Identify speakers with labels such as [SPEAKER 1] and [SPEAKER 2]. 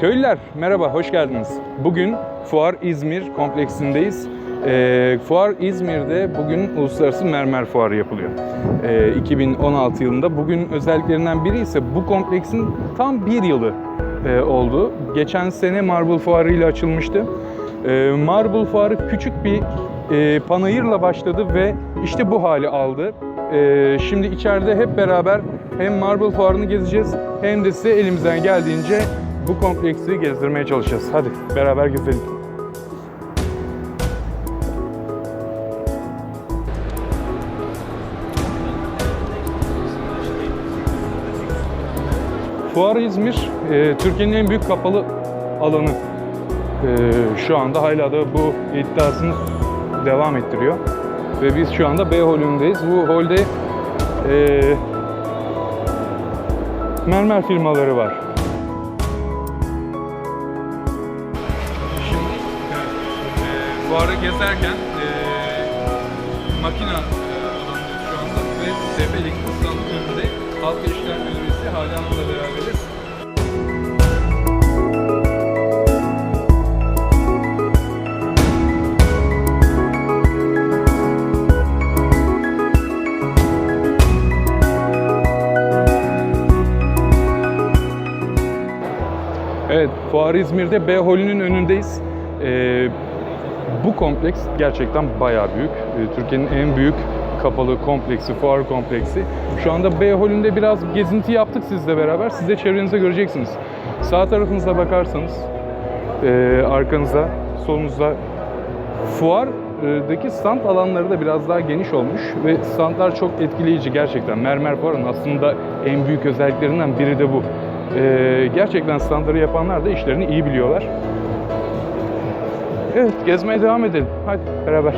[SPEAKER 1] Köylüler merhaba, hoş geldiniz. Bugün Fuar İzmir kompleksindeyiz. Ee, Fuar İzmir'de bugün Uluslararası Mermer Fuarı yapılıyor. Ee, 2016 yılında. Bugün özelliklerinden biri ise bu kompleksin tam bir yılı e, oldu. Geçen sene Marble Fuarı ile açılmıştı. Ee, Marble Fuarı küçük bir e, panayırla başladı ve işte bu hali aldı. Ee, şimdi içeride hep beraber hem Marble Fuarı'nı gezeceğiz hem de size elimizden geldiğince bu kompleksi gezdirmeye çalışacağız. Hadi beraber gezelim. Fuar İzmir, e, Türkiye'nin en büyük kapalı alanı. E, şu anda hala da bu iddiasını devam ettiriyor. Ve biz şu anda B holündeyiz. Bu holde e, mermer firmaları var. Şimdi e, fuarı gezerken e, makina e, alanındayız şu anda ve TP Elektrik Standı önünde Halk İlişkiler Müdüresi Evet, Fuar İzmir'de B Holü'nün önündeyiz. Ee, bu kompleks gerçekten bayağı büyük. Ee, Türkiye'nin en büyük kapalı kompleksi, fuar kompleksi. Şu anda B Holü'nde biraz gezinti yaptık sizle beraber. Siz de çevrenize göreceksiniz. Sağ tarafınıza bakarsanız, e, arkanıza, solunuzda fuardaki stand alanları da biraz daha geniş olmuş ve standlar çok etkileyici gerçekten. Mermer Fuar'ın aslında en büyük özelliklerinden biri de bu. Ee, gerçekten standları yapanlar da işlerini iyi biliyorlar. Evet, gezmeye devam edelim. Hadi beraber.